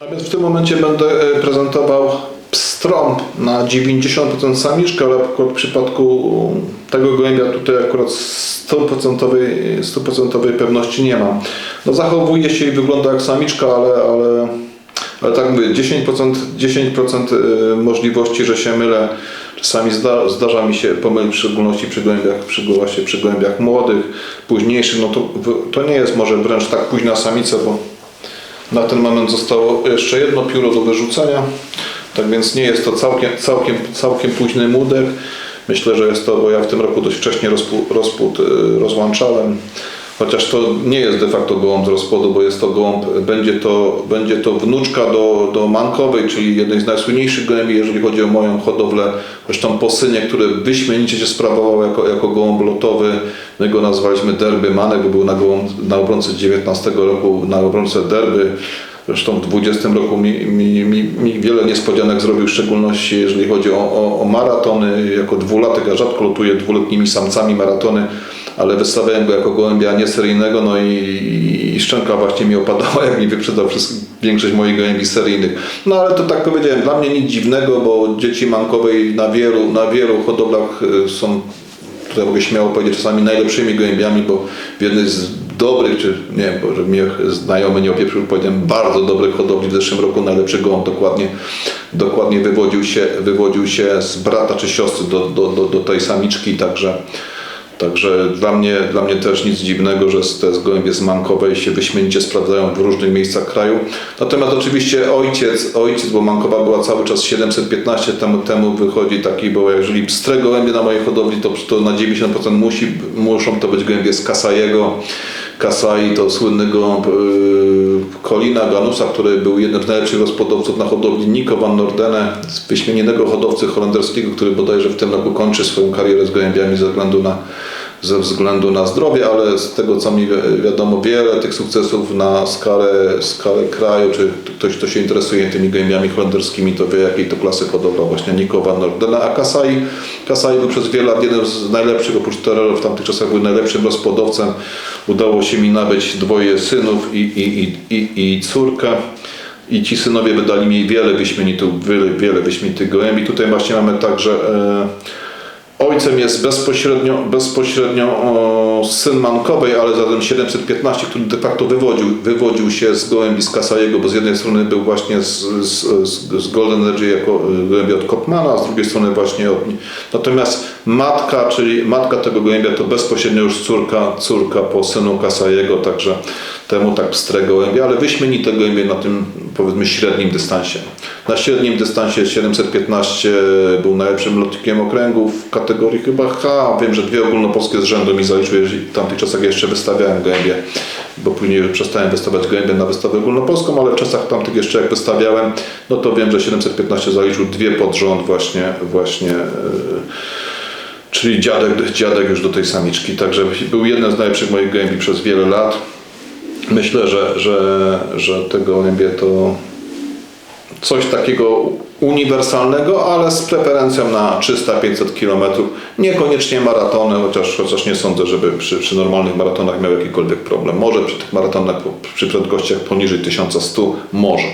A więc w tym momencie będę e, prezentował pstrąb na 90% samiczkę, ale w przypadku tego gołębia tutaj akurat 100%, 100% pewności nie mam. No zachowuje się i wygląda jak samiczka, ale, ale, ale tak mówię, 10%, 10% e, możliwości, że się mylę. Czasami zda, zdarza mi się pomylić, w szczególności przy gołębiach, przy, właśnie przy gołębiach młodych, późniejszych, no to, to nie jest może wręcz tak późna samica, bo na ten moment zostało jeszcze jedno pióro do wyrzucenia, tak więc nie jest to całkiem, całkiem, całkiem późny młodek. Myślę, że jest to, bo ja w tym roku dość wcześnie rozpód, y, rozłączałem. Chociaż to nie jest de facto gołąb z rozpłodu, bo jest to gołąb, będzie to, będzie to wnuczka do, do mankowej, czyli jednej z najsłynniejszych gołębi, jeżeli chodzi o moją hodowlę. Zresztą po synie, który wyśmienicie się sprawował jako, jako gołąb lotowy. My go nazwaliśmy Derby Manek, bo był na, gołąb, na obrońce 19 roku, na obrońce Derby. Zresztą w 20 roku mi, mi, mi, mi wiele niespodzianek zrobił, w szczególności jeżeli chodzi o, o, o maratony. Jako dwulatek, ja rzadko lotuję dwuletnimi samcami maratony, ale wystawiałem go jako gołębia nieseryjnego, no i, i szczęka właśnie mi opadała, jak mi wyprzedał przez większość moich gołębi seryjnych. No ale to tak powiedziałem, dla mnie nic dziwnego, bo dzieci mankowej na wielu, na wielu hodowlach y, są tutaj mogę śmiało powiedzieć, czasami najlepszymi gołębiami, bo w jednej z dobrych, czy nie wiem, żeby mnie znajomy nie opieprzył, powiem bardzo dobrych hodowli w zeszłym roku najlepszy gołąb dokładnie, dokładnie wywodził, się, wywodził się z brata czy siostry do, do, do, do tej samiczki, także Także dla mnie, dla mnie też nic dziwnego, że te gołębie z Mankowej się wyśmienicie sprawdzają w różnych miejscach kraju. Natomiast oczywiście ojciec, ojciec, bo Mankowa była cały czas 715 temu, temu wychodzi taki, bo jeżeli pstre gołębie na mojej hodowli, to, to na 90% musi, muszą to być gołębie z Kasajego. Kasai to słynny gołąb yy, Kolina Ganusa, który był jednym z najlepszych gospodowców na hodowli Nico van Nordene, wyśmienionego hodowcy holenderskiego, który bodajże w tym roku kończy swoją karierę z gołębiami ze względu na ze względu na zdrowie, ale z tego co mi wi- wiadomo, wiele tych sukcesów na skalę, skalę kraju, czy ktoś, kto się interesuje tymi gołębiami holenderskimi, to wie jakiej to klasy hodowla właśnie Nico van Nordena, a Kasai, Kasai był przez wiele lat jednym z najlepszych, oprócz Terror w tamtych czasach był najlepszym rozpłodowcem. Udało się mi nabyć dwoje synów i, i, i, i, i córkę. I ci synowie wydali mi wiele wyśmienitych, wiele, wiele wyśmienitych gołębi. Tutaj właśnie mamy także e, Ojcem jest bezpośrednio, bezpośrednio syn Mankowej, ale zatem 715, który de facto wywodził, wywodził się z gołębi z Kasajego, bo z jednej strony był właśnie z, z, z, Golden Energy jako y, gołębia od Kopmana, a z drugiej strony właśnie od... Natomiast matka, czyli matka tego gołębia to bezpośrednio już córka, córka po synu Kasajego, także temu tak pstre gołębie, ale wyśmienite gołębie na tym powiedzmy średnim dystansie. Na średnim dystansie 715 był najlepszym lotnikiem okręgu w kategorii chyba H. Wiem, że dwie ogólnopolskie z rzędu mi zaliczyły, jeżeli w tamtych czasach jeszcze wystawiałem gołębie, bo później przestałem wystawiać gołębie na wystawę ogólnopolską, ale w czasach tamtych jeszcze jak wystawiałem, no to wiem, że 715 zaliczył dwie pod rząd właśnie, właśnie yy, czyli dziadek, dziadek już do tej samiczki. Także był jeden z najlepszych moich gołębi przez wiele lat. Myślę, że, że, że te gołębie to coś takiego uniwersalnego, ale z preferencją na 300-500 km. Niekoniecznie maratony, chociaż, chociaż nie sądzę, żeby przy, przy normalnych maratonach miał jakikolwiek problem. Może przy tych maratonach, przy prędkościach poniżej 1100 może.